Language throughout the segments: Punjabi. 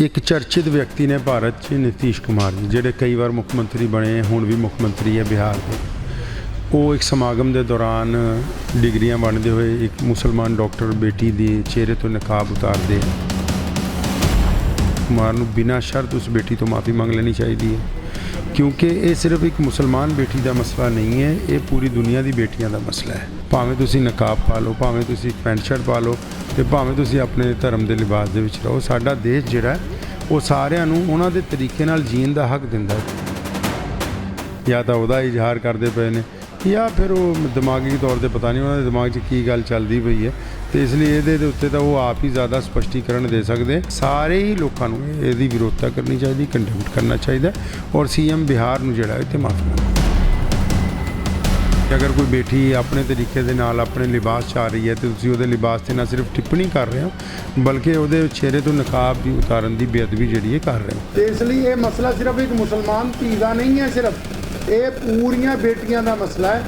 ਇੱਕ ਚਰਚਿਤ ਵਿਅਕਤੀ ਨੇ ਭਾਰਤ 'ਚ ਨਿਤੀਸ਼ ਕੁਮਾਰ ਜੀ, ਜਿਹੜੇ ਕਈ ਵਾਰ ਮੁੱਖ ਮੰਤਰੀ ਬਣੇ, ਹੁਣ ਵੀ ਮੁੱਖ ਮੰਤਰੀ ਹੈ ਬਿਹਾਰ ਦੇ। ਉਹ ਇੱਕ ਸਮਾਗਮ ਦੇ ਦੌਰਾਨ ਡਿਗਰੀਆਂ ਵੰਡਦੇ ਹੋਏ ਇੱਕ ਮੁਸਲਮਾਨ ਡਾਕਟਰ ਬੇਟੀ ਦੇ ਚਿਹਰੇ ਤੋਂ ਨਕਾਬ ਉਤਾਰਦੇ ਕੁਮਾਰ ਨੂੰ ਬਿਨਾਂ ਸ਼ਰਤ ਉਸ ਬੇਟੀ ਤੋਂ ਮਾਫੀ ਮੰਗ ਲੈਣੀ ਚਾਹੀਦੀ ਹੈ। ਕਿਉਂਕਿ ਇਹ ਸਿਰਫ ਇੱਕ ਮੁਸਲਮਾਨ ਬੇਟੀ ਦਾ ਮਸਲਾ ਨਹੀਂ ਹੈ, ਇਹ ਪੂਰੀ ਦੁਨੀਆ ਦੀ ਬੇਟੀਆਂ ਦਾ ਮਸਲਾ ਹੈ। ਭਾਵੇਂ ਤੁਸੀਂ ਨਕਾਬ ਪਾ ਲਓ, ਭਾਵੇਂ ਤੁਸੀਂ ਪੈਂਟ ਸ਼ਰਟ ਪਾ ਲਓ ਤੇ ਭਾਵੇਂ ਤੁਸੀਂ ਆਪਣੇ ਧਰਮ ਦੇ ਲਿਬਾਸ ਦੇ ਵਿੱਚ ਰਹੋ, ਸਾਡਾ ਦੇਸ਼ ਜਿਹੜਾ ਉਹ ਸਾਰਿਆਂ ਨੂੰ ਉਹਨਾਂ ਦੇ ਤਰੀਕੇ ਨਾਲ ਜੀਣ ਦਾ ਹੱਕ ਦਿੰਦਾ ਹੈ। ਜਾਂ ਤਾਂ ਉਹਦਾ ਇਜ਼ਹਾਰ ਕਰਦੇ ਪਏ ਨੇ ਜਾਂ ਫਿਰ ਉਹ ਦਿਮਾਗੀ ਤੌਰ ਤੇ ਪਤਾ ਨਹੀਂ ਉਹਨਾਂ ਦੇ ਦਿਮਾਗ 'ਚ ਕੀ ਗੱਲ ਚੱਲਦੀ ਪਈ ਹੈ। ਤੇ ਇਸ ਲਈ ਇਹਦੇ ਦੇ ਉੱਤੇ ਤਾਂ ਉਹ ਆਪ ਹੀ ਜ਼ਿਆਦਾ ਸਪਸ਼ਟੀਕਰਨ ਦੇ ਸਕਦੇ। ਸਾਰੇ ਹੀ ਲੋਕਾਂ ਨੂੰ ਇਹਦੀ ਵਿਰੋਧਤਾ ਕਰਨੀ ਚਾਹੀਦੀ ਕੰਡੈਮਟ ਕਰਨਾ ਚਾਹੀਦਾ ਔਰ ਸੀਐਮ ਬਿਹਾਰ ਨੂੰ ਜਿਹੜਾ ਇੱਥੇ ਮਾਫੀ ਮੰਗਣਾ। ਅਗਰ ਕੋਈ ਬੇਟੀ ਆਪਣੇ ਤਰੀਕੇ ਦੇ ਨਾਲ ਆਪਣੇ ਲਿਬਾਸ 'ਚ ਆ ਰਹੀ ਹੈ ਤੇ ਤੁਸੀਂ ਉਹਦੇ ਲਿਬਾਸ ਤੇ ਨਾ ਸਿਰਫ ਟਿੱਪਣੀ ਕਰ ਰਹੇ ਹੋ, ਬਲਕਿ ਉਹਦੇ ਚਿਹਰੇ ਤੋਂ ਨਕਾਬ ਵੀ ਉਤਾਰਨ ਦੀ ਬੇਅਦਬੀ ਜਿਹੜੀ ਹੈ ਕਰ ਰਹੇ ਹੋ। ਤੇ ਇਸ ਲਈ ਇਹ ਮਸਲਾ ਸਿਰਫ ਇੱਕ ਮੁਸਲਮਾਨ ਧੀ ਦਾ ਨਹੀਂ ਹੈ ਸਿਰਫ। ਇਹ ਪੂਰੀਆਂ ਬੇਟੀਆਂ ਦਾ ਮਸਲਾ ਹੈ।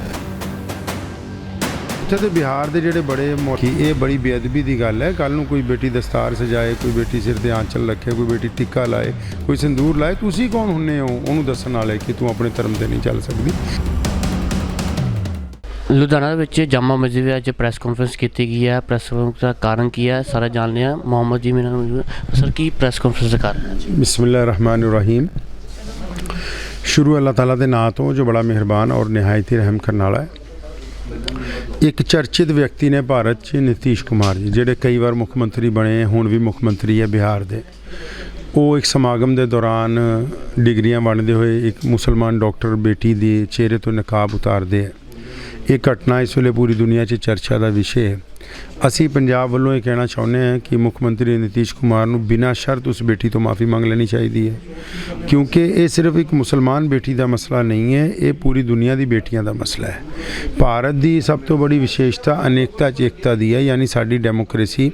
ਤੇ ਬਿਹਾਰ ਦੇ ਜਿਹੜੇ ਬੜੇ ਮੌਕੀ ਇਹ ਬੜੀ ਬੇਅਦਬੀ ਦੀ ਗੱਲ ਹੈ। ਕੱਲ ਨੂੰ ਕੋਈ ਬੇਟੀ ਦਸਤਾਰ ਸਜਾਏ ਕੋਈ ਬੇਟੀ ਸਿਰ ਤੇ ਆਂਚਲ ਰੱਖੇ ਕੋਈ ਬੇਟੀ ਟਿੱਕਾ ਲਾਏ ਕੋਈ ਸਿੰਦੂਰ ਲਾਏ। ਤੁਸੀਂ ਕੌਣ ਹੁੰਨੇ ਹੋ? ਉਹਨੂੰ ਦੱਸਣ ਵਾਲੇ ਕਿ ਤੂੰ ਆਪਣੇ ਧਰਮ ਤੇ ਨਹੀਂ ਚੱਲ ਸਕਦੀ। ਲੁਧਿਆਣਾ ਵਿੱਚ ਜਾਮਾ ਮਸਜਿਦ ਵਿੱਚ ਅੱਜ ਪ੍ਰੈਸ ਕਾਨਫਰੰਸ ਕੀਤੀ ਗਈ ਹੈ। ਪ੍ਰੈਸ ਕਾਨਫਰੰਸ ਦਾ ਕਾਰਨ ਕੀ ਹੈ? ਸਾਰਾ ਜਾਣਦੇ ਹਾਂ। ਮੁਹੰਮਦ ਜੀ ਮੇਰੇ ਨਾਲ। ਸਰ ਕੀ ਪ੍ਰੈਸ ਕਾਨਫਰੰਸ ਦਾ ਕਾਰਨ ਹੈ? ਜੀ ਰਹੀਮ ਸ਼ੁਰੂ ਅੱਲਾਹ ਤਾਲਾ ਦੇ ਨਾਂ ਤੋਂ ਜੋ ਬੜਾ ਮਿਹਰਬਾਨ ਔਰ ਨਿਹਾਇਤ ਹੀ ਰਹਿਮ ਕਰਨ ਵਾਲਾ ਹੈ। ਇੱਕ ਚਰਚਿਤ ਵਿਅਕਤੀ ਨੇ ਭਾਰਤ 'ਚ ਨਿਤੀਸ਼ ਕੁਮਾਰ ਜੀ, ਜਿਹੜੇ ਕਈ ਵਾਰ ਮੁੱਖ ਮੰਤਰੀ ਬਣੇ, ਹੁਣ ਵੀ ਮੁੱਖ ਮੰਤਰੀ ਹੈ ਬਿਹਾਰ ਦੇ। ਉਹ ਇੱਕ ਸਮਾਗਮ ਦੇ ਦੌਰਾਨ ਡਿਗਰੀਆਂ ਵੰਡਦੇ ਹੋਏ ਇੱਕ ਮੁਸਲਮਾਨ ਡਾਕਟਰ ਬੇਟੀ ਦੇ ਚਿਹਰੇ ਤੋਂ ਨਕਾਬ ਉਤਾਰਦੇ ਹੈ। ਇਹ ਘਟਨਾ ਇਸ ਵੇਲੇ ਪੂਰੀ ਦੁਨੀਆ 'ਚ ਚਰਚਾ ਦਾ ਵਿਸ਼ੇ ਹੈ। ਅਸੀਂ ਪੰਜਾਬ ਵੱਲੋਂ ਇਹ ਕਹਿਣਾ ਚਾਹੁੰਦੇ ਹਾਂ ਕਿ ਮੁੱਖ ਮੰਤਰੀ ਨਿਤੀਸ਼ ਕੁਮਾਰ ਨੂੰ ਬਿਨਾਂ ਸ਼ਰਤ ਉਸ ਬੇਟੀ ਤੋਂ ਮਾਫੀ ਮੰਗ ਲੈਣੀ ਚਾਹੀਦੀ ਹੈ। ਕਿਉਂਕਿ ਇਹ ਸਿਰਫ ਇੱਕ ਮੁਸਲਮਾਨ ਬੇਟੀ ਦਾ ਮਸਲਾ ਨਹੀਂ ਹੈ, ਇਹ ਪੂਰੀ ਦੁਨੀਆ ਦੀ ਬੇਟੀਆਂ ਦਾ ਮਸਲਾ ਹੈ। ਭਾਰਤ ਦੀ ਸਭ ਤੋਂ ਬੜੀ ਵਿਸ਼ੇਸ਼ਤਾ ਅਨੇਕਤਾ 'ਚ ਏਕਤਾ ਦੀ ਹੈ, ਯਾਨੀ ਸਾਡੀ ਡੈਮੋਕ੍ਰੇਸੀ।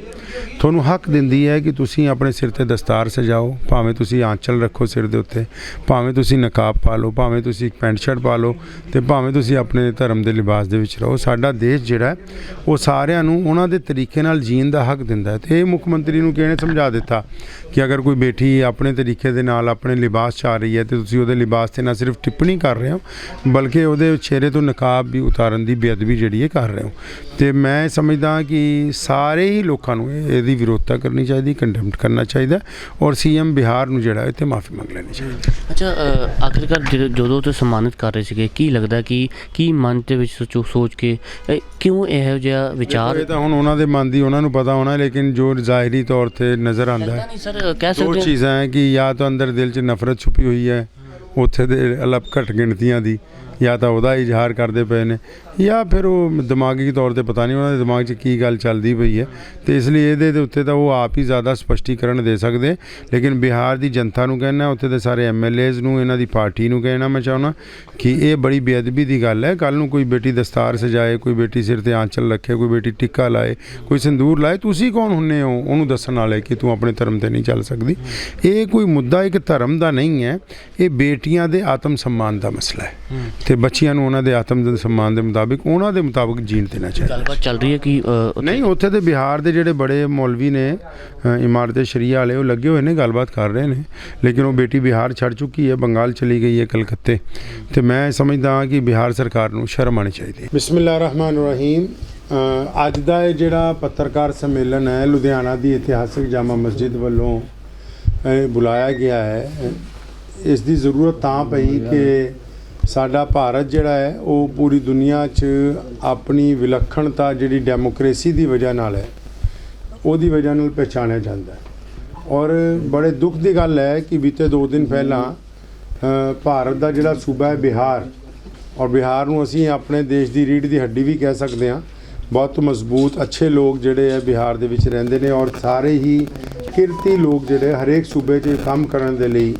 ਤੁਹਾਨੂੰ ਹੱਕ ਦਿੰਦੀ ਹੈ ਕਿ ਤੁਸੀਂ ਆਪਣੇ ਸਿਰ ਤੇ ਦਸਤਾਰ ਸਜਾਓ, ਭਾਵੇਂ ਤੁਸੀਂ ਆਂਚਲ ਰੱਖੋ ਸਿਰ ਦੇ ਉੱਤੇ, ਭਾਵੇਂ ਤੁਸੀਂ ਨਕਾਬ ਪਾ ਲਓ, ਭਾਵੇਂ ਤੁਸੀਂ ਇੱਕ ਪੈਂਟ ਸ਼ਰਟ ਪਾ ਲਓ ਤੇ ਭਾਵੇਂ ਤੁਸੀਂ ਆਪਣੇ ਧਰਮ ਦੇ ਲਿਬਾਸ ਦੇ ਵਿੱਚ ਰਹੋ। ਸਾਡਾ ਦੇਸ਼ ਜਿਹੜਾ ਉਹ ਸਾਰਿਆਂ ਨੂੰ ਉਹਨਾਂ ਦੇ ਤਰੀਕੇ ਨਾਲ ਜੀਣ ਦਾ ਹੱਕ ਦਿੰਦਾ ਹੈ। ਤੇ ਇਹ ਮੁੱਖ ਮੰਤਰੀ ਨੂੰ ਕਿਹਨੇ ਸਮਝਾ ਦਿੱਤਾ ਕਿ ਅਗਰ ਕੋਈ ਬੇਟੀ ਆਪਣੇ ਤਰੀਕੇ ਦੇ ਨਾਲ ਆਪਣੇ ਲਿਬਾਸ 'ਚ ਆ ਰਹੀ ਹੈ ਤੇ ਤੁਸੀਂ ਉਹਦੇ ਲਿਬਾਸ ਤੇ ਨਾ ਸਿਰਫ ਟਿੱਪਣੀ ਕਰ ਰਹੇ ਹੋ, ਬਲਕਿ ਉਹਦੇ ਚਿਹਰੇ ਤੋਂ ਨਕਾਬ ਵੀ ਉਤਾਰਨ ਦੀ ਬੇਅਦਬੀ ਜਿਹੜੀ ਹੈ ਕਰ ਰਹੇ ਹੋ। ਤੇ ਮੈਂ ਸਮਝਦਾ ਕਿ ਸਾਰੇ ਹੀ ਲੋਕਾਂ ਨੂੰ ਇਹਦੀ ਵਿਰੋਧਤਾ ਕਰਨੀ ਚਾਹੀਦੀ ਕੰਡੈਮਟ ਕਰਨਾ ਚਾਹੀਦਾ ਔਰ ਸੀਐਮ ਬਿਹਾਰ ਨੂੰ ਜਿਹੜਾ ਇੱਥੇ ਮਾਫੀ ਮੰਗ ਲੈਣੀ ਚਾਹੀਦੀ ਅੱਛਾ ਆਖਿਰਕਾਰ ਜਦੋਂ- ਜਦੋਂ ਸਨਮਾਨਿਤ ਕਰ ਰਹੇ ਸੀਗੇ, ਕੀ ਲੱਗਦਾ ਕਿ ਕੀ ਮਨ ਦੇ ਵਿੱਚ ਸੋਚੋ, ਸੋਚ ਕੇ ਕਿਉਂ ਇਹੋ ਜਿਹਾ ਵਿਚਾਰ ਤਾਂ ਹੁਣ ਉਹਨਾਂ ਦੇ ਮਨ ਦੀ ਉਹਨਾਂ ਨੂੰ ਪਤਾ ਹੋਣਾ ਲੇਕਿਨ ਜੋ ਜ਼ਾਹਿਰੀ ਤੌਰ ਤੇ ਨਜ਼ਰ ਆਉਂਦਾ ਲੱਗਦਾ ਹੈ ਨਹੀਂ ਸਰ ਕਹਿ ਦੋ ਸਕਦੇ ਹਾਂ- ਚੀਜ਼ਾਂ ਹੈ ਕਿ ਜਾਂ ਤਾਂ ਅੰਦਰ ਦਿਲ 'ਚ ਨਫ਼ਰਤ ਛੁਪੀ ਹੋਈ ਹੈ ਉੱਥੇ ਦੇ ਅਲੱਗ ਘਟ ਗਿਣਤੀਆਂ ਦੀ ਜਾਂ ਤਾਂ ਉਹਦਾ ਇਜ਼ਹਾਰ ਕਰਦੇ ਪਏ ਨੇ, ਜਾਂ ਫਿਰ ਉਹ ਦਿਮਾਗੀ ਤੌਰ ਤੇ ਪਤਾ ਨਹੀਂ ਉਹਨਾਂ ਦੇ ਦਿਮਾਗ 'ਚ ਕੀ ਗੱਲ ਚੱਲਦੀ ਪਈ ਹੈ। ਤੇ ਇਸ ਲਈ ਇਹਦੇ ਦੇ ਉੱਤੇ ਤਾਂ ਉਹ ਆਪ ਹੀ ਜ਼ਿਆਦਾ ਸਪਸ਼ਟੀਕਰਨ ਦੇ ਸਕਦੇ। ਲੇਕਿਨ ਬਿਹਾਰ ਦੀ ਜਨਤਾ ਨੂੰ ਕਹਿਣਾ, ਉੱਥੇ ਦੇ ਸਾਰੇ ਐਮਐਲਏਜ਼ ਨੂੰ, ਇਹਨਾਂ ਦੀ ਪਾਰਟੀ ਨੂੰ ਕਹਿਣਾ ਮੈਂ ਚਾਹੁੰਦਾ ਕਿ ਇਹ ਬੜੀ ਬੇਅਦਬੀ ਦੀ ਗੱਲ ਹੈ। ਕੱਲ ਨੂੰ ਕੋਈ ਬੇਟੀ ਦਸਤਾਰ ਸਜਾਏ, ਕੋਈ ਬੇਟੀ ਸਿਰ ਤੇ ਆਂਚਲ ਰੱਖੇ, ਕੋਈ ਬੇਟੀ ਟਿੱਕਾ ਲਾਏ, ਕੋਈ ਸਿੰਦੂਰ ਲਾਏ, ਤੁਸੀਂ ਕੌਣ ਹੁੰਨੇ ਹੋ ਉਹਨੂੰ ਦੱਸਣ ਵਾਲੇ ਕਿ ਤੂੰ ਆਪਣੇ ਧਰਮ ਤੇ ਨਹੀਂ ਚੱਲ ਸਕਦੀ? ਇਹ ਕੋਈ ਮੁੱਦਾ ਇੱਕ ਧਰਮ ਦਾ ਨਹੀਂ ਹੈ। ਇਹ ਬੇਟੀਆਂ ਦੇ ਆਤਮ ਸਨਮਾਨ ਦਾ ਮਸਲਾ ਹੈ। ਤੇ ਬੱਚੀਆਂ ਨੂੰ ਉਹਨਾਂ ਦੇ ਆਤਮ ਦੇ ਸਨਮਾਨ ਦੇ ਮੁਤਾਬਿਕ ਉਹਨਾਂ ਦੇ ਮੁਤਾਬਿਕ ਜੀਣ ਦੇਣਾ ਚਾਹੀਦਾ। ਗੱਲਬਾਤ ਚੱਲ ਰਹੀ ਹੈ ਕਿ ਅ, ਨਹੀਂ ਉੱਥੇ ਤੇ ਬਿਹਾਰ ਦੇ ਜਿਹੜੇ ਬੜੇ ਮੌਲਵੀ ਨੇ ਅ, ਇਮਾਰਤ ਸ਼ਰੀਆ ਵਾਲੇ ਉਹ ਲੱਗੇ ਹੋਏ ਨੇ ਗੱਲਬਾਤ ਕਰ ਰਹੇ ਨੇ। ਲੇਕਿਨ ਉਹ ਬੇਟੀ ਬਿਹਾਰ ਛੱਡ ਚੁੱਕੀ ਹੈ ਬੰਗਾਲ ਚਲੀ ਗਈ ਹੈ ਕਲਕੱਤੇ। ਤੇ ਮੈਂ ਸਮਝਦਾ ਹਾਂ ਕਿ ਬਿਹਾਰ ਸਰਕਾਰ ਨੂੰ ਸ਼ਰਮ ਆਣੀ ਚਾਹੀਦੀ ਹੈ। ਬਿਸਮਿਲ੍ਲਾਹਿਰ ਰਹਿਮਾਨਿਰ ਰਹੀਮ ਅੱਜ ਦਾ ਇਹ ਜਿਹੜਾ ਪੱਤਰਕਾਰ ਸੰਮੇਲਨ ਹੈ ਲੁਧਿਆਣਾ ਦੀ ਇਤਿਹਾਸਕ ਜਾਮਾ ਮਸਜਿਦ ਵੱਲੋਂ ਇਹ ਬੁਲਾਇਆ ਗਿਆ ਹੈ। ਇਸ ਦੀ ਜ਼ਰੂਰਤ ਤਾਂ ਪਈ ਕਿ ਸਾਡਾ ਭਾਰਤ ਜਿਹੜਾ ਹੈ, ਉਹ ਪੂਰੀ ਦੁਨੀਆ 'ਚ ਆਪਣੀ ਵਿਲੱਖਣਤਾ ਜਿਹੜੀ ਡੈਮੋਕ੍ਰੇਸੀ ਦੀ ਵਜ੍ਹਾ ਨਾਲ ਹੈ, ਉਹਦੀ ਵਜ੍ਹਾ ਨਾਲ ਪਛਾਣਿਆ ਜਾਂਦਾ ਹੈ। ਔਰ ਬੜੇ ਦੁੱਖ ਦੀ ਗੱਲ ਹੈ ਕਿ ਬੀਤੇ 2 ਦਿਨ ਪਹਿਲਾਂ ਭਾਰਤ ਦਾ ਜਿਹੜਾ ਸੂਬਾ ਹੈ ਬਿਹਾਰ, ਔਰ ਬਿਹਾਰ ਨੂੰ ਅਸੀਂ ਆਪਣੇ ਦੇਸ਼ ਦੀ ਰੀੜ੍ਹ ਦੀ ਹੱਡੀ ਵੀ ਕਹਿ ਸਕਦੇ ਹਾਂ, ਬਹੁਤ ਮਜ਼ਬੂਤ, ਅੱਛੇ ਲੋਕ ਜਿਹੜੇ ਹੈ ਬਿਹਾਰ ਦੇ ਵਿੱਚ ਰਹਿੰਦੇ ਨੇ ਔਰ ਸਾਰੇ ਹੀ ਕਿਰਤੀ ਲੋਕ ਜਿਹੜੇ ਹਰੇਕ ਸੂਬੇ 'ਚ ਕੰਮ ਕਰਨ ਦੇ ਲਈ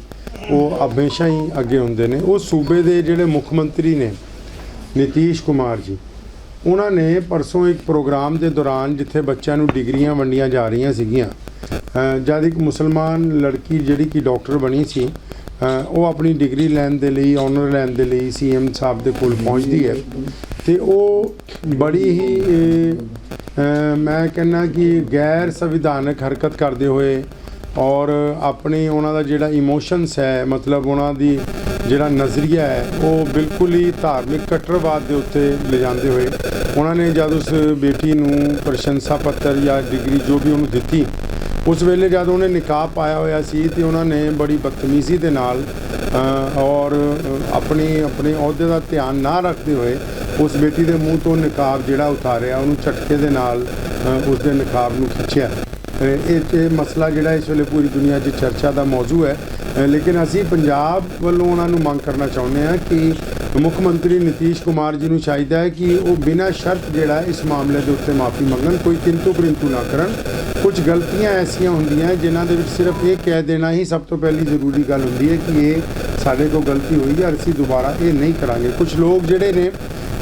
ਉਹ ਹਮੇਸ਼ਾ ਹੀ ਅੱਗੇ ਹੁੰਦੇ ਨੇ। ਉਹ ਸੂਬੇ ਦੇ ਜਿਹੜੇ ਮੁੱਖ ਮੰਤਰੀ ਨੇ, ਨਿਤੀਸ਼ ਕੁਮਾਰ ਜੀ, ਉਹਨਾਂ ਨੇ ਪਰਸੋਂ ਇੱਕ ਪ੍ਰੋਗਰਾਮ ਦੇ ਦੌਰਾਨ ਜਿੱਥੇ ਬੱਚਿਆਂ ਨੂੰ ਡਿਗਰੀਆਂ ਵੰਡੀਆਂ ਜਾ ਰਹੀਆਂ ਸੀਗੀਆਂ ਜਦ ਇੱਕ ਮੁਸਲਮਾਨ ਲੜਕੀ ਜਿਹੜੀ ਕਿ ਡਾਕਟਰ ਬਣੀ ਸੀ ਉਹ ਆਪਣੀ ਡਿਗਰੀ ਲੈਣ ਦੇ ਲਈ, ਆਨਰ ਲੈਣ ਦੇ ਲਈ ਸੀਐਮ ਸਾਹਿਬ ਦੇ ਕੋਲ ਪਹੁੰਚਦੀ ਹੈ। ਤੇ ਉਹ ਬੜੀ ਹੀ ਮੈਂ ਕਹਿੰਨਾ ਕਿ ਗੈਰ ਸੰਵਿਧਾਨਕ ਹਰਕਤ ਕਰਦੇ ਹੋਏ ਔਰ ਆਪਣੇ ਉਹਨਾਂ ਦਾ ਜਿਹੜਾ ਇਮੋਸ਼ਨਸ ਹੈ ਮਤਲਬ ਉਹਨਾਂ ਦੀ ਜਿਹੜਾ ਨਜ਼ਰੀਆ ਹੈ ਉਹ ਬਿਲਕੁਲ ਹੀ ਧਾਰਮਿਕ ਕੱਟਰਵਾਦ ਦੇ ਉੱਤੇ ਲਿਜਾਂਦੇ ਹੋਏ ਉਹਨਾਂ ਨੇ ਜਦ ਉਸ ਬੇਟੀ ਨੂੰ ਪ੍ਰਸ਼ੰਸਾ ਪੱਤਰ ਜਾਂ ਡਿਗਰੀ ਜੋ ਵੀ ਉਹਨੂੰ ਦਿੱਤੀ ਉਸ ਵੇਲੇ ਜਦ ਉਹਨੇ ਨਿਕਾਬ ਪਾਇਆ ਹੋਇਆ ਸੀ ਤੇ ਉਹਨਾਂ ਨੇ ਬੜੀ ਬਦਤਮੀਜ਼ੀ ਦੇ ਨਾਲ ਔਰ ਆਪਣੇ ਆਪਣੇ ਅਹੁਦੇ ਦਾ ਧਿਆਨ ਨਾ ਰੱਖਦੇ ਹੋਏ ਉਸ ਬੇਟੀ ਦੇ ਮੂੰਹ ਤੋਂ ਨਿਕਾਬ ਜਿਹੜਾ ਉਤਾਰਿਆ ਉਹਨੂੰ ਝਟਕੇ ਦੇ ਨਾਲ ਅ, ਉਸ ਦੇ ਨਿਕਾਬ ਨੂੰ ਖਿੱਚਿਆ। ਇਹ ਇਹ ਮਸਲਾ ਜਿਹੜਾ ਇਸ ਵੇਲੇ ਪੂਰੀ ਦੁਨੀਆ 'ਚ ਚਰਚਾ ਦਾ ਮੌਜੂ ਹੈ। ਲੇਕਿਨ ਅਸੀਂ ਪੰਜਾਬ ਵੱਲੋਂ ਉਹਨਾਂ ਨੂੰ ਮੰਗ ਕਰਨਾ ਚਾਹੁੰਦੇ ਹਾਂ ਕਿ ਮੁੱਖ ਮੰਤਰੀ ਨਿਤੀਸ਼ ਕੁਮਾਰ ਜੀ ਨੂੰ ਚਾਹੀਦਾ ਹੈ ਕਿ ਉਹ ਬਿਨਾਂ ਸ਼ਰਤ ਜਿਹੜਾ ਇਸ ਮਾਮਲੇ ਦੇ ਉੱਤੇ ਮਾਫੀ ਮੰਗਣ, ਕੋਈ ਕਿੰਤੂ ਪਰੰਤੂ ਨਾ ਕਰਨ। ਕੁਝ ਗਲਤੀਆਂ ਐਸੀਆਂ ਹੁੰਦੀਆਂ ਜਿਨ੍ਹਾਂ ਦੇ ਵਿੱਚ ਸਿਰਫ ਇਹ ਕਹਿ ਦੇਣਾ ਹੀ ਸਭ ਤੋਂ ਪਹਿਲੀ ਜ਼ਰੂਰੀ ਗੱਲ ਹੁੰਦੀ ਹੈ ਕਿ ਇਹ ਸਾਡੇ ਕੋਲ ਗਲਤੀ ਹੋਈ ਹੈ ਅਸੀਂ ਦੁਬਾਰਾ ਇਹ ਨਹੀਂ ਕਰਾਂਗੇ। ਕੁਝ ਲੋਕ ਜਿਹੜੇ ਨੇ,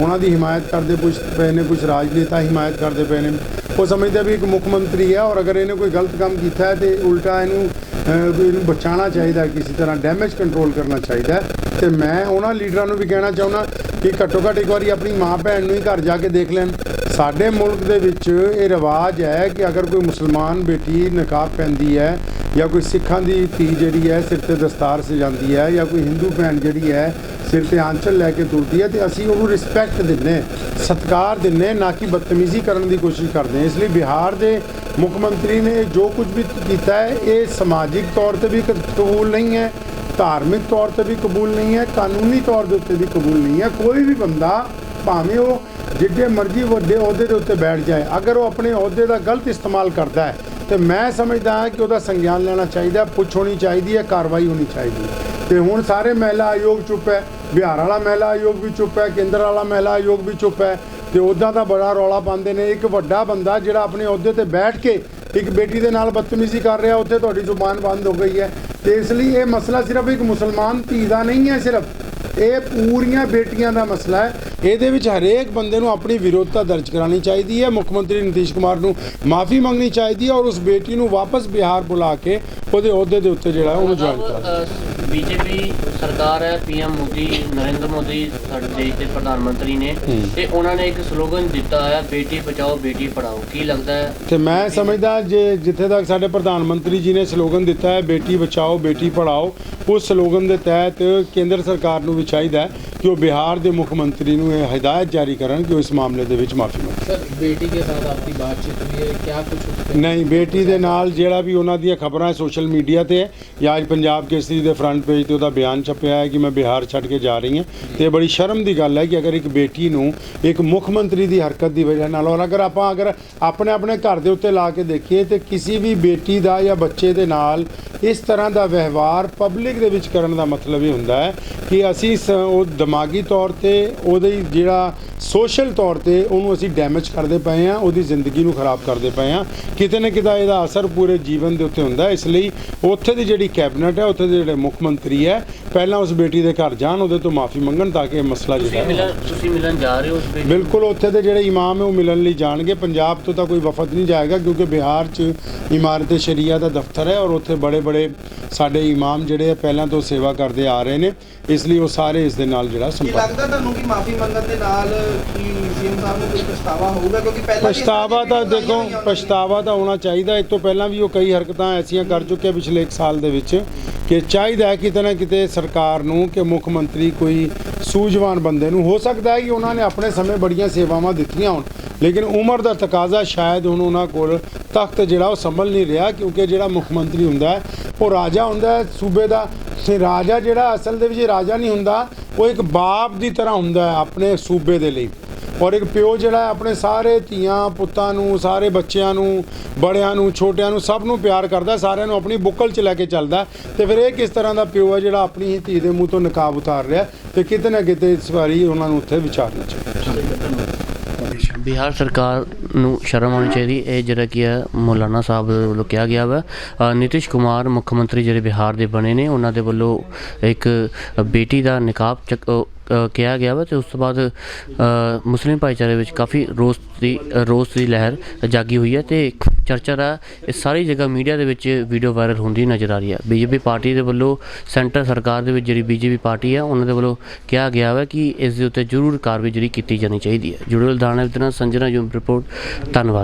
ਉਹਨਾਂ ਦੀ ਹਿਮਾਇਤ ਕਰਦੇ ਕੁਝ ਪਏ ਨੇ, ਕੁਝ ਰਾਜਨੇਤਾ ਹਿਮਾਇਤ ਕਰਦੇ ਪਏ ਨੇ। ਉਹ ਸਮਝਦੇ ਵੀ ਇੱਕ ਮੁੱਖ ਮੰਤਰੀ ਹੈ ਔਰ ਅਗਰ ਇਹਨੇ ਕੋਈ ਗਲਤ ਕੰਮ ਕੀਤਾ ਹੈ ਤੇ ਉਲਟਾ ਇਹਨੂੰ ਇਹਨੂੰ ਬਚਾਉਣਾ ਚਾਹੀਦਾ ਕਿਸੇ ਤਰ੍ਹਾਂ ਡੈਮੇਜ ਕੰਟਰੋਲ ਕਰਨਾ ਚਾਹੀਦਾ ਹੈ। ਤੇ ਮੈਂ ਉਹਨਾਂ ਲੀਡਰਾਂ ਨੂੰ ਵੀ ਕਹਿਣਾ ਚਾਹੁੰਦਾ ਕਿ ਘੱਟੋ ਘੱਟ ਇੱਕ ਵਾਰੀ ਆਪਣੀ ਮਾਂ ਭੈਣ ਨੂੰ ਹੀ ਘਰ ਜਾ ਕੇ ਦੇਖ ਲੈਣ ਸਾਡੇ ਮੁਲਕ ਦੇ ਵਿੱਚ ਇਹ ਰਿਵਾਜ ਹੈ ਕਿ ਅਗਰ ਕੋਈ ਮੁਸਲਮਾਨ ਬੇਟੀ ਨਕਾਬ ਪੈਂਦੀ ਹੈ ਜਾਂ ਕੋਈ ਸਿੱਖਾਂ ਦੀ ਧੀ ਜਿਹੜੀ ਹੈ ਸਿਰ ਤੇ ਦਸਤਾਰ ਸਜਾਉਂਦੀ ਹੈ ਜਾਂ ਕੋਈ ਹਿੰਦੂ ਭੈਣ ਜਿਹੜੀ ਹੈ ਸਿਰ ਤੇ ਆਂਚਲ ਲੈ ਕੇ ਤੁਰਦੀ ਹੈ ਤੇ ਅਸੀਂ ਉਹਨੂੰ ਰਿਸਪੈਕਟ ਦਿੰਨੇ ਸਤਿਕਾਰ ਦਿੰਨੇ ਨਾ ਕਿ ਬਦਤਮੀਜ਼ੀ ਕਰਨ ਦੀ ਕੋਸ਼ਿਸ਼ ਕਰਦੇ ਹਾਂ। ਇਸ ਲਈ ਬਿਹਾਰ ਦੇ ਮੁੱਖ ਮੰਤਰੀ ਨੇ ਜੋ ਕੁਝ ਵੀ ਕੀਤਾ ਹੈ, ਇਹ ਸਮਾਜਿਕ ਤੌਰ ਤੇ ਵੀ ਕਬੂਲ ਨਹੀਂ ਹੈ, ਧਾਰਮਿਕ ਤੌਰ ਤੇ ਵੀ ਕਬੂਲ ਨਹੀਂ ਹੈ, ਕਾਨੂੰਨੀ ਤੌਰ ਦੇ ਉੱਤੇ ਵੀ ਕਬੂਲ ਨਹੀਂ ਹੈ। ਕੋਈ ਵੀ ਬੰਦਾ ਭਾਵੇਂ ਉਹ ਜਿੱਡੇ ਮਰਜ਼ੀ ਵੱਡੇ ਅਹੁਦੇ ਦੇ ਉੱਤੇ ਬੈਠ ਜਾਏ, ਅਗਰ ਉਹ ਆਪਣੇ ਅਹੁਦੇ ਦਾ ਗਲਤ ਇਸਤੇਮਾਲ ਕਰਦਾ ਹੈ, ਤੇ ਮੈਂ ਸਮਝਦਾ ਹਾਂ ਕਿ ਉਹਦਾ ਸੰਗਿਆਨ ਲੈਣਾ ਚਾਹੀਦਾ, ਪੁੱਛ ਹੋਣੀ ਚਾਹੀਦੀ ਹੈ, ਕਾਰਵਾਈ ਹੋਣੀ ਚਾਹੀਦੀ ਹੈ। ਤੇ ਹੁਣ ਸਾਰੇ ਮਹਿਲਾ ਆਯੋਗ ਚੁੱਪ ਹੈ ਬਿਹਾਰ ਵਾਲਾ ਮਹਿਲਾ ਆਯੋਗ ਵੀ ਚੁੱਪ ਹੈ ਕੇਂਦਰ ਵਾਲਾ ਮਹਿਲਾ ਆਯੋਗ ਵੀ ਚੁੱਪ ਹੈ ਤੇ ਉੱਦਾਂ ਦਾ ਬੜਾ ਰੌਲਾ ਪਾਉਂਦੇ ਨੇ। ਇੱਕ ਵੱਡਾ ਬੰਦਾ ਜਿਹੜਾ ਆਪਣੇ ਅਹੁਦੇ ਤੇ ਬੈਠ ਕੇ ਇੱਕ ਬੇਟੀ ਦੇ ਨਾਲ ਬਦਤਮੀਜ਼ੀ ਕਰ ਰਿਹਾ ਉੱਥੇ ਤੁਹਾਡੀ ਜ਼ੁਬਾਨ ਬੰਦ ਹੋ ਗਈ ਹੈ। ਤੇ ਇਸ ਲਈ ਇਹ ਮਸਲਾ ਸਿਰਫ ਇੱਕ ਮੁਸਲਮਾਨ ਧੀ ਦਾ ਨਹੀਂ ਹੈ ਸਿਰਫ ਇਹ ਪੂਰੀਆਂ ਬੇਟੀਆਂ ਦਾ ਮਸਲਾ ਹੈ। ਇਹਦੇ ਵਿੱਚ ਹਰੇਕ ਬੰਦੇ ਨੂੰ ਆਪਣੀ ਵਿਰੋਧਤਾ ਦਰਜ ਕਰਾਉਣੀ ਚਾਹੀਦੀ ਹੈ ਮੁੱਖ ਮੰਤਰੀ ਨਿਤੀਸ਼ ਕੁਮਾਰ ਨੂੰ ਮਾਫੀ ਮੰਗਣੀ ਚਾਹੀਦੀ ਹੈ ਔਰ ਉਸ ਬੇਟੀ ਨੂੰ ਵਾਪਸ ਬਿਹਾਰ ਬੁਲਾ ਕੇ ਉਹਦੇ ਅਹੁਦੇ ਦੇ ਉੱਤੇ ਜਿਹੜਾ ਉਹਨੂੰ ਜੁਆਇਨ ਕਰਾ ਬੀਜੇਪੀ ਸਰਕਾਰ ਹੈ ਪੀਐਮ ਮੋਦੀ ਨਰਿੰਦਰ ਮੋਦੀ ਸਾਡੇ ਦੇਸ਼ ਦੇ ਪ੍ਰਧਾਨ ਮੰਤਰੀ ਨੇ। ਤੇ ਉਹਨਾਂ ਨੇ ਇੱਕ ਸਲੋਗਨ ਦਿੱਤਾ ਹੈ ਬੇਟੀ ਬਚਾਓ ਬੇਟੀ ਪੜਾਓ ਕੀ ਲੱਗਦਾ ਹੈ? ਤੇ ਮੈਂ ਸਮਝਦਾ ਜੇ ਜਿੱਥੇ ਤੱਕ ਸਾਡੇ ਪ੍ਰਧਾਨ ਮੰਤਰੀ ਜੀ ਨੇ ਸਲੋਗਨ ਦਿੱਤਾ ਹੈ ਬੇਟੀ ਬਚਾਓ ਬੇਟੀ ਪੜਾਓ ਉਸ ਸਲੋਗਨ ਦੇ ਤਹਿਤ ਕੇਂਦਰ ਸਰਕਾਰ ਨੂੰ ਵੀ ਚਾਹੀਦਾ ਕਿ ਉਹ ਬਿਹਾਰ ਦੇ ਮੁੱਖ ਮੰਤਰੀ ਨੂੰ ਇਹ ਹਦਾਇਤ ਜਾਰੀ ਕਰਨ ਕਿ ਉਹ ਇਸ ਮਾਮਲੇ ਦੇ ਵਿੱਚ ਮਾਫੀ ਮੰਗੇ। ਸਰ ਬੇਟੀ ਦੇ ਸਾਥ ਆਪਕੀ ਬਾਤਚੀਤ ਹੋਈ ਹੈ ਕਿਆ ਕੁਝ ਨਹੀਂ ਬੇਟੀ ਦੇ ਨਾਲ ਜਿਹੜਾ ਵੀ ਉਹਨਾਂ ਦੀਆਂ ਖਬਰਾਂ ਸੋਸ਼ਲ ਮੀਡੀਆ ਤੇ ਹੈ ਜਾਂ ਪੰਜਾਬ ਕੇਸਰੀ ਦੇ ਫਰੰਟ ਪੇਜ ਤੇ ਉਹਦਾ ਬਿਆਨ ਛਪਿਆ ਹੈ ਕਿ ਮੈਂ ਬਿਹਾਰ ਛੱਡ ਕੇ ਜਾ ਰਹੀ ਹਾਂ। ਤੇ ਇਹ ਬੜੀ ਸ਼ਰਮ ਦੀ ਗੱਲ ਹੈ ਕਿ ਅਗਰ ਇੱਕ ਬੇਟੀ ਨੂੰ ਇੱਕ ਮੁੱਖ ਮੰਤਰੀ ਦੀ ਹਰਕਤ ਦੀ ਵਜ੍ਹਾ ਨਾਲ ਔਰ ਅਗਰ ਆਪਾਂ ਅਗਰ ਆਪਣੇ ਆਪਣੇ ਘਰ ਦੇ ਉੱਤੇ ਲਾ ਕੇ ਦੇਖੀਏ ਤੇ ਕਿਸੇ ਵੀ ਬੇਟੀ ਦਾ ਜਾਂ ਬੱਚੇ ਦੇ ਨਾਲ ਇਸ ਤਰ੍ਹਾਂ ਦਾ ਵਿਵਹਾਰ ਪਬਲਿਕ ਦੇ ਵਿੱਚ ਕਰਨ ਦਾ ਮਤਲਬ ਇਹ ਹੁੰਦਾ ਹੈ ਕਿ ਅਸੀਂ ਸ- ਉਹ ਦਿਮਾਗੀ ਤੌਰ ਤੇ ਉਹਦੇ ਜਿਹੜਾ ਸੋਸ਼ਲ ਤੌਰ ਤੇ ਉਹਨੂੰ ਅਸੀਂ ਡੈਮੇਜ ਕਰਦੇ ਪਏ ਆ ਉਹਦੀ ਜ਼ਿੰਦਗੀ ਨੂੰ ਖਰਾਬ ਕਰਦੇ ਪਏ ਆ ਕਿਤੇ ਨਾ ਕਿਤੇ ਇਹਦਾ ਅਸਰ ਪੂਰੇ ਜੀਵਨ ਦੇ ਉੱਤੇ ਹੁੰਦਾ ਇਸ ਲਈ ਉੱਥੇ ਦੀ ਜਿਹੜੀ ਕੈਬਨਿਟ ਹੈ, ਉੱਥੇ ਦੇ ਜਿਹੜੇ ਮੁੱਖ ਮੰਤਰੀ ਹੈ। ਪਹਿਲਾਂ ਉਸ ਬੇਟੀ ਦੇ ਘਰ ਜਾਣ ਉਹਦੇ ਤੋਂ ਮਾਫੀ ਮੰਗਣ ਤਾਂ ਕਿ ਇਹ ਮਸਲਾ ਤੁਸੀਂ ਜਿਹੜਾ ਹੈ ਮਿਲਣ ਤੁਸੀਂ ਮਿਲਣ ਜਾ ਰਹੇ ਹੋ ਉਸ ਬੇਟੀ ਬਿਲਕੁਲ ਉੱਥੇ ਦੇ ਜਿਹੜੇ ਇਮਾਮ ਹੈ ਉਹ ਮਿਲਣ ਲਈ ਜਾਣਗੇ। ਪੰਜਾਬ ਤੋਂ ਤਾਂ ਕੋਈ ਵਫਦ ਨਹੀਂ ਜਾਏਗਾ ਕਿਉਂਕਿ ਬਿਹਾਰ 'ਚ ਇਮਾਰਤ ਸ਼ਰੀਆ ਦਾ ਦਫ਼ਤਰ ਹੈ ਔਰ ਉੱਥੇ ਬੜੇ ਬੜੇ ਸਾਡੇ ਇਮਾਮ ਜਿਹੜੇ ਆ ਪਹਿਲਾਂ ਤੋਂ ਸੇਵਾ ਕਰਦੇ ਆ ਰਹੇ ਨੇ। ਇਸ ਲਈ ਉਹ ਸਾਰੇ ਇਸ ਦੇ ਨਾਲ ਜਿਹੜਾ ਕੀ ਸੰਪਰਕ ਲੱਗਦਾ ਤੁਹਾਨੂੰ ਕਿ ਮਾਫੀ ਮੰਗਣ ਦੇ ਨਾਲ ਕੀ ਸੀਐਮ ਸਾਹਿਬ ਨੂੰ ਕੋਈ ਪਛਤਾਵਾ ਹੋਊਗਾ? ਕਿਉਂਕਿ ਪਹਿਲਾਂ ਤਾਂ ਦੇਖੋ। ਪਛਤਾਵਾ ਤਾਂ ਹੋਣਾ ਚਾਹੀਦਾ। ਇਸ ਤੋਂ ਪਹਿਲਾਂ ਵੀ ਉਹ ਕਈ ਹਰਕਤਾਂ ਐਸੀਆਂ ਕਰ ਚੁੱਕੇ ਪਿਛਲੇ 1 ਸਾਲ ਦੇ ਵਿੱਚ ਕਿ ਚਾਹੀਦਾ ਹੈ ਕਿਤੇ ਨਾ ਕਿਤੇ ਸਰਕਾਰ ਨੂੰ ਕਿ ਮੁੱਖ ਮੰਤਰੀ ਕੋਈ ਸੂਝਵਾਨ ਬੰਦੇ ਨੂੰ। ਹੋ ਸਕਦਾ ਹੈ ਕਿ ਉਹਨਾਂ ਨੇ ਆਪਣੇ ਸਮੇਂ ਬੜੀਆਂ ਸੇਵਾਵਾਂ ਦਿੱਤੀਆਂ ਹੋਣ ਲੇਕਿਨ ਉਮਰ ਦਾ ਤਕਾਜ਼ਾ ਸ਼ਾਇਦ ਹੁਣ ਉਹਨਾਂ ਕੋਲ ਤਖਤ ਜਿਹੜਾ ਉਹ ਸੰਭਲ ਨਹੀਂ ਰਿਹਾ ਕਿਉਂਕਿ ਜਿਹੜਾ ਮੁੱਖ ਮੰਤਰੀ ਹੁੰਦਾ ਹੈ ਉਹ ਰਾਜਾ ਹੁੰਦਾ ਹੈ ਸੂਬੇ ਦਾ। ਤੇ ਰਾਜਾ ਜਿਹੜਾ ਅਸਲ ਦੇ ਵਿੱਚ ਰਾਜਾ ਨਹੀਂ ਹੁੰਦਾ ਉਹ ਇੱਕ ਬਾਪ ਦੀ ਤਰ੍ਹਾਂ ਹੁੰਦਾ ਹੈ ਆਪਣੇ ਸੂਬੇ ਦੇ ਲਈ। ਔਰ ਇੱਕ ਪਿਓ ਜਿਹੜਾ ਆਪਣੇ ਸਾਰੇ ਧੀਆਂ ਪੁੱਤਾਂ ਨੂੰ ਸਾਰੇ ਬੱਚਿਆਂ ਨੂੰ ਬੜਿਆਂ ਨੂੰ ਛੋਟਿਆਂ ਨੂੰ ਸਭ ਨੂੰ ਪਿਆਰ ਕਰਦਾ ਸਾਰਿਆਂ ਨੂੰ ਆਪਣੀ ਬੁੱਕਲ 'ਚ ਲੈ ਕੇ ਚੱਲਦਾ ਤੇ ਫਿਰ ਇਹ ਕਿਸ ਤਰ੍ਹਾਂ ਦਾ ਪਿਓ ਹੈ ਜਿਹੜਾ ਆਪਣੀ ਹੀ ਧੀ ਦੇ ਮੂੰਹ ਤੋਂ ਨਕਾਬ ਉਤਾਰ ਰਿਹਾ ਤੇ ਕਿਤੇ ਨਾ ਕਿਤੇ ਇਸ ਵਾਰੀ ਉਹਨਾਂ ਨੂੰ ਉੱਥੇ ਵਿਚਾਰਨਾ ਚਾਹੀਦਾ ਬਿਹਾਰ ਸਰਕਾਰ ਨੂੰ ਸ਼ਰਮ ਆਉਣੀ ਚਾਹੀਦੀ ਇਹ ਜਿਹੜਾ ਕੀ ਹੈ ਮੌਲਾਨਾ ਸਾਹਿਬ ਵੱਲੋਂ ਕਿਹਾ ਗਿਆ ਵਾ। ਅ, ਨਿਤਿਸ਼ ਕੁਮਾਰ ਮੁੱਖ ਮੰਤਰੀ ਜਿਹੜੇ ਬਿਹਾਰ ਦੇ ਬਣੇ ਨੇ ਉਹਨਾਂ ਦੇ ਵੱਲੋਂ ਇੱਕ ਬੇਟੀ ਦਾ ਨਿਕਾਬ ਚੱਕ ਕਿਹਾ ਗਿਆ ਵਾ ਤੇ ਉਸ ਤੋਂ ਬਾਅਦ ਮੁਸਲਿਮ ਭਾਈਚਾਰੇ ਵਿੱਚ ਕਾਫੀ ਰੋਸ ਦੀ ਰੋਸ ਦੀ ਲਹਿਰ ਜਾਗੀ ਹੋਈ ਹੈ ਤੇ ਚਰਚਾ ਦਾ ਇਹ ਸਾਰੀ ਜਗ੍ਹਾ ਮੀਡੀਆ ਦੇ ਵਿੱਚ ਵੀਡੀਓ ਵਾਇਰਲ ਹੁੰਦੀ ਨਜ਼ਰ ਆ ਰਹੀ ਹੈ। ਬੀਜੇਪੀ ਪਾਰਟੀ ਦੇ ਵੱਲੋਂ ਸੈਂਟਰ ਸਰਕਾਰ ਦੇ ਵਿੱਚ ਜਿਹੜੀ ਬੀਜੇਪੀ ਪਾਰਟੀ ਹੈ, ਉਹਨਾਂ ਦੇ ਵੱਲੋਂ ਕਿਹਾ ਗਿਆ ਵਾ ਕਿ ਇਸ ਦੇ ਉੱਤੇ ਜ਼ਰੂਰ ਕਾਰਵਾਈ ਜਿਹੜੀ ਕੀਤੀ ਜਾਣੀ ਚਾਹੀਦੀ ਹੈ। ਜੁੜੇ ਲੁਧਿਆਣਾ ਵਿਦਨਾ ਸੰਜਨਾ ਯੂਮ ਰਿਪੋਰਟ, ਧੰਨਵਾਦ।